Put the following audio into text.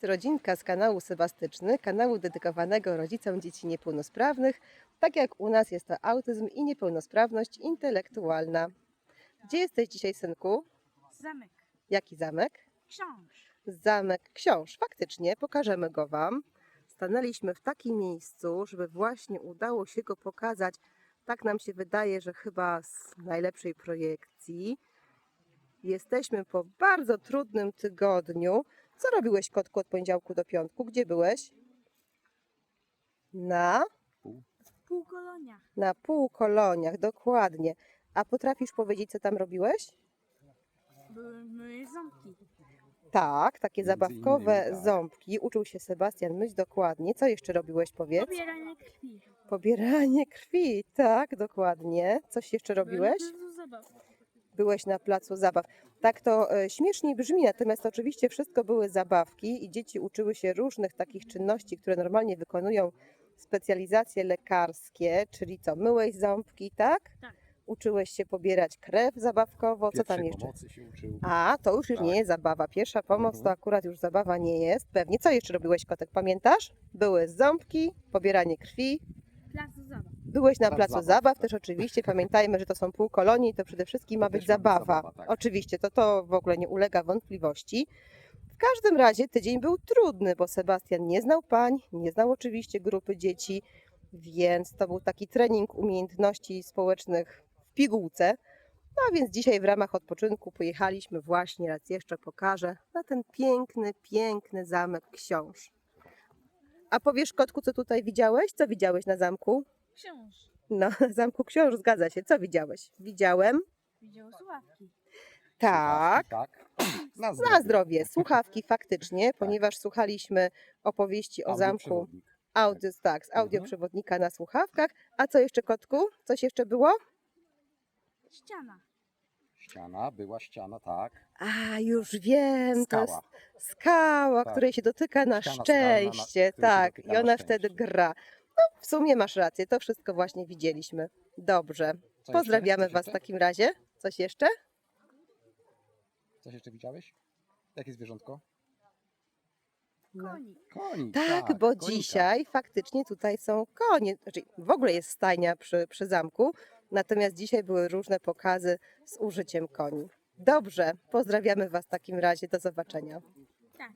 to rodzinka z kanału Sebastyczny, kanału dedykowanego rodzicom dzieci niepełnosprawnych. Tak jak u nas jest to autyzm i niepełnosprawność intelektualna. Gdzie jesteś dzisiaj, synku? Zamek. Jaki zamek? Książ. Zamek Książ. Faktycznie, pokażemy go Wam. Stanęliśmy w takim miejscu, żeby właśnie udało się go pokazać. Tak nam się wydaje, że chyba z najlepszej projekcji. Jesteśmy po bardzo trudnym tygodniu. Co robiłeś, kotku, od poniedziałku do piątku? Gdzie byłeś? Na, W półkoloniach. na półkoloniach, dokładnie. A potrafisz powiedzieć, co tam robiłeś? Były moje ząbki. Tak, takie Między zabawkowe innymi, tak. ząbki. Uczył się Sebastian myć dokładnie. Co jeszcze robiłeś, powiedz? Pobieranie krwi. Pobieranie krwi, tak, dokładnie. Coś jeszcze robiłeś? Zabaw. Byłeś na placu zabaw. Tak to e, śmieszniej brzmi, natomiast oczywiście wszystko były zabawki i dzieci uczyły się różnych takich czynności, które normalnie wykonują specjalizacje lekarskie, czyli co, myłeś ząbki, tak? Tak. Uczyłeś się pobierać krew zabawkowo, co tam Pierwszej jeszcze? pomocy się uczył. A, to już, już Tak. nie jest zabawa. Pierwsza pomoc to Mhm. akurat już zabawa nie jest. Pewnie. Co jeszcze robiłeś, kotek? Pamiętasz? Były ząbki, pobieranie krwi. Byłeś na Plac placu zabaw, zabaw, też oczywiście. Pamiętajmy, że to są półkolonie i to przede wszystkim ma być też ma być zabawa. zabawa, tak. Oczywiście, to, to w ogóle nie ulega wątpliwości. W każdym razie tydzień był trudny, bo Sebastian nie znał pań, nie znał oczywiście grupy dzieci, więc to był taki trening umiejętności społecznych w pigułce. No a więc dzisiaj w ramach odpoczynku pojechaliśmy właśnie, raz jeszcze pokażę, na ten piękny, piękny zamek książ. A powiesz, kotku, co tutaj widziałeś? Co widziałeś na zamku? Książ. No, na zamku książ, zgadza się. Co widziałeś? Widziałem. Widział słuchawki. Tak. Tak. Na Na zdrowie. Słuchawki faktycznie, ponieważ słuchaliśmy opowieści o zamku Audioprzewodnik. audio, tak, z Mhm. audioprzewodnika na słuchawkach. A co jeszcze, kotku? Coś jeszcze było? Ściana. Ściana, była ściana, tak. A, już wiem. To jest Skała. skała, Tak. której się dotyka na Ściana skalna, na- szczęście. której się Tak, dotyka i na ona szczęście. wtedy gra. No, w sumie masz rację, to wszystko właśnie widzieliśmy. Dobrze. Co jeszcze? Pozdrawiamy Coś Was w jeszcze? takim razie. Coś jeszcze? Coś jeszcze widziałeś? Jakie zwierzątko? No. Konik. Konik. Tak, bo konika. dzisiaj faktycznie tutaj są konie. Znaczy, w ogóle jest stajnia przy, przy zamku, natomiast dzisiaj były różne pokazy z użyciem koni. Dobrze, pozdrawiamy Was w takim razie. Do zobaczenia. Tak.